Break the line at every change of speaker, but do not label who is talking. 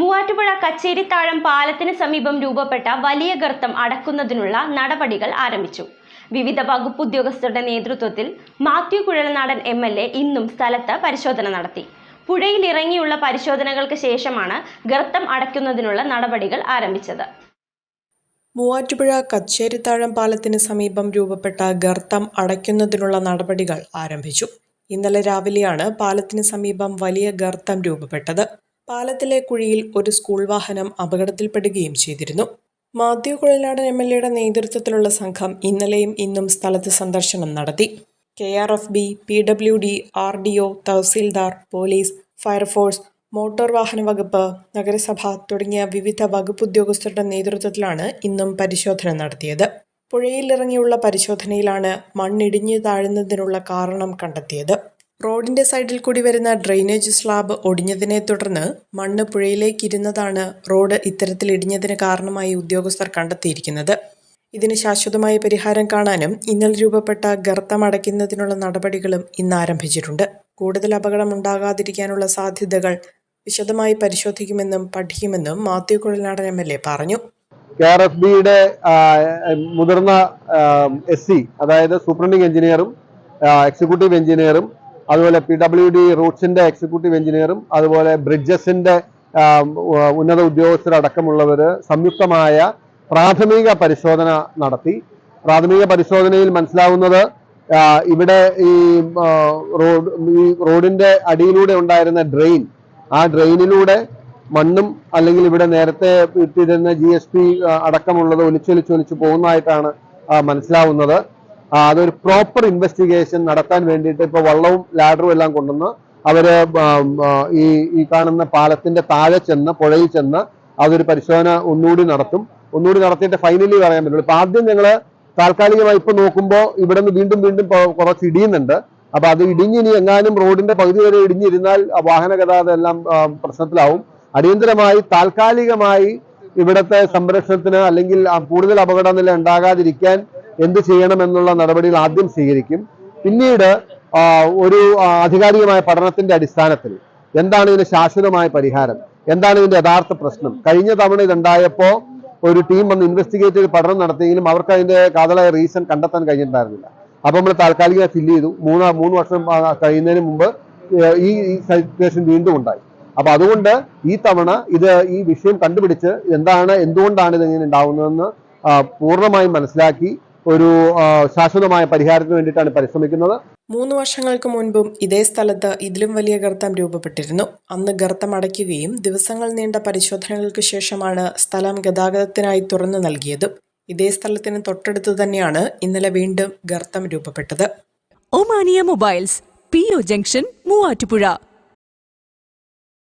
മൂവാറ്റുപുഴ കച്ചേരിത്താഴം പാലത്തിന് സമീപം രൂപപ്പെട്ട വലിയ ഗർത്തം അടക്കുന്നതിനുള്ള നടപടികൾ ആരംഭിച്ചു. വിവിധ വകുപ്പ് ഉദ്യോഗസ്ഥരുടെ നേതൃത്വത്തിൽ Mathew Kuzhalnadan M L A ഇന്നും സ്ഥലത്ത് പരിശോധന നടത്തി. പുഴയിൽ ഇറങ്ങിയുള്ള പരിശോധനകൾക്ക് ശേഷമാണ് ഗർത്തം അടയ്ക്കുന്നതിനുള്ള നടപടികൾ ആരംഭിച്ചത്.
മൂവാറ്റുപുഴ കച്ചേരിത്താഴം പാലത്തിന് സമീപം രൂപപ്പെട്ട ഗർത്തം അടയ്ക്കുന്നതിനുള്ള നടപടികൾ ആരംഭിച്ചു. ഇന്നലെ രാവിലെയാണ് പാലത്തിന് സമീപം വലിയ ഗർത്തം രൂപപ്പെട്ടത്. പാലത്തിലെ കുഴിയിൽ ഒരു സ്കൂൾ വാഹനം അപകടത്തിൽപ്പെടുകയും ചെയ്തിരുന്നു. മാത്യു കുഴലാടൻ എം എൽ എയുടെ നേതൃത്വത്തിലുള്ള സംഘം ഇന്നലെയും ഇന്നും സ്ഥലത്ത് സന്ദർശനം നടത്തി. K R F B P W D R D O tahsildar police fire force motor വാഹന വകുപ്പ് നഗരസഭ തുടങ്ങിയ വിവിധ വകുപ്പ് ഉദ്യോഗസ്ഥരുടെ നേതൃത്വത്തിലാണ് ഇന്നും പരിശോധന നടത്തിയത്. പുഴയിലിറങ്ങിയുള്ള പരിശോധനയിലാണ് മണ്ണിടിഞ്ഞു താഴുന്നതിനുള്ള കാരണം കണ്ടെത്തിയത്. റോഡിന്റെ സൈഡിൽ കൂടി വരുന്ന ഡ്രെയിനേജ് സ്ലാബ് ഒടിഞ്ഞതിനെ തുടർന്ന് മണ്ണ് പുഴയിലേക്ക് ഇരുന്നതാണ് റോഡ് ഇത്തരത്തിൽ ഇടിഞ്ഞതിന് കാരണമായി ഉദ്യോഗസ്ഥർ കണ്ടെത്തിയിരിക്കുന്നത്. ഇതിന് ശാശ്വതമായ പരിഹാരം കാണാനും ഇന്നലെ രൂപപ്പെട്ട ഗർത്തം അടയ്ക്കുന്നതിനുള്ള നടപടികളും ഇന്ന് ആരംഭിച്ചിട്ടുണ്ട്. കൂടുതൽ അപകടം ഉണ്ടാകാതിരിക്കാനുള്ള സാധ്യതകൾ വിശദമായി പരിശോധിക്കുമെന്നും പഠിക്കുമെന്നും Mathew Kuzhalnadan M L A പറഞ്ഞു.
കെ ആർ എഫ് ബിയുടെ മുതിർന്ന എസ് സി അതായത് സൂപ്രണ്ടിംഗ് എഞ്ചിനീയറും എക്സിക്യൂട്ടീവ് എഞ്ചിനീയറും അതുപോലെ പി ഡബ്ല്യു ഡി റൂട്ട്സിന്റെ എക്സിക്യൂട്ടീവ് എഞ്ചിനീയറും അതുപോലെ ബ്രിഡ്ജസിന്റെ ഉന്നത ഉദ്യോഗസ്ഥരടക്കമുള്ളവർ സംയുക്തമായ പ്രാഥമിക പരിശോധന നടത്തി. പ്രാഥമിക പരിശോധനയിൽ മനസ്സിലാവുന്നത് ഇവിടെ ഈ റോഡ് ഈ റോഡിന്റെ അടിയിലൂടെ ഉണ്ടായിരുന്ന ഡ്രെയിൻ ആ ഡ്രെയിനിലൂടെ മണ്ണും അല്ലെങ്കിൽ ഇവിടെ നേരത്തെ ഇട്ടിരുന്ന ജി എസ് പി അടക്കമുള്ളത് ഒലിച്ചൊലിച്ചൊലിച്ച് പോകുന്നതായിട്ടാണ് മനസ്സിലാവുന്നത്. അതൊരു പ്രോപ്പർ ഇൻവെസ്റ്റിഗേഷൻ നടത്താൻ വേണ്ടിയിട്ട് ഇപ്പോൾ വള്ളവും ലാഡറും എല്ലാം കൊണ്ടുവന്ന് അവർ ഈ ഈ കാണുന്ന പാലത്തിന്റെ താഴെ ചെന്ന് പുഴയിൽ ചെന്ന് അതൊരു പരിശോധന ഒന്നുകൂടി നടത്തും. ഒന്നുകൂടി നടത്തിയിട്ട് ഫൈനലി പറയാൻ പറ്റുള്ളൂ. ഇപ്പൊ ആദ്യം ഞങ്ങൾ താൽക്കാലികമായി ഇപ്പൊ നോക്കുമ്പോൾ ഇവിടെ നിന്ന് വീണ്ടും വീണ്ടും കുറച്ച് ഇടിയുന്നുണ്ട്. അപ്പൊ അത് ഇടിഞ്ഞ് ഇനി എങ്ങാനും റോഡിന്റെ പകുതി വരെ ഇടിഞ്ഞിരുന്നാൽ വാഹന ഗതാഗതം എല്ലാം പ്രശ്നത്തിലാവും. അടിയന്തരമായി താൽക്കാലികമായി ഇവിടുത്തെ സംരക്ഷണത്തിന് അല്ലെങ്കിൽ കൂടുതൽ അപകടനില ഉണ്ടാകാതിരിക്കാൻ എന്ത് ചെയ്യണമെന്നുള്ള നടപടികൾ ആദ്യം സ്വീകരിക്കും. പിന്നീട് ഒരു ആധികാരികമായ പഠനത്തിന്റെ അടിസ്ഥാനത്തിൽ എന്താണ് ഇതിന് ശാശ്വതമായ പരിഹാരം? എന്താണ് ഇതിന്റെ യഥാർത്ഥ പ്രശ്നം? കഴിഞ്ഞ തവണ ഇതുണ്ടായപ്പോ ഒരു ടീം വന്ന് ഇൻവെസ്റ്റിഗേറ്റ് ചെയ്ത് പഠനം നടത്തിയെങ്കിലും അവർക്ക് അതിന്റെ കാതലായ റീസൺ കണ്ടെത്താൻ കഴിഞ്ഞിട്ടുണ്ടായിരുന്നില്ല. അപ്പൊ നമ്മൾ താൽക്കാലിക ഫില്ല് ചെയ്തു. മൂന്ന് മൂന്ന് വർഷം കഴിയുന്നതിന് മുമ്പ് ഈ സിറ്റുവേഷൻ വീണ്ടും ഉണ്ടായി. അപ്പൊ അതുകൊണ്ട് ഈ തവണ ഇത് ഈ വിഷയം കണ്ടുപിടിച്ച് എന്താണ് എന്തുകൊണ്ടാണ് ഇത് ഇങ്ങനെ ഉണ്ടാവുന്നതെന്ന് പൂർണമായും മനസ്സിലാക്കി ഒരു ശാശ്വതമായ പരിഹാരത്തിന് വേണ്ടിയിട്ടാണ് പരിശ്രമിക്കുന്നത്.
മൂന്ന് വർഷങ്ങൾക്ക് മുൻപും ഇതേ സ്ഥലത്ത് ഇതിലും വലിയ ഗർത്തം രൂപപ്പെട്ടിരുന്നു. അന്ന് ഗർത്തം അടയ്ക്കുകയും ദിവസങ്ങൾ നീണ്ട പരിശോധനകൾക്ക് ശേഷമാണ് സ്ഥലം ഗതാഗതത്തിനായി തുറന്നു നൽകിയത്. ഇതേ സ്ഥലത്തിന് തൊട്ടടുത്ത് തന്നെയാണ് ഇന്നലെ വീണ്ടും ഗർത്തം രൂപപ്പെട്ടത്.
Omania mobiles P O junction Muvattupuzha.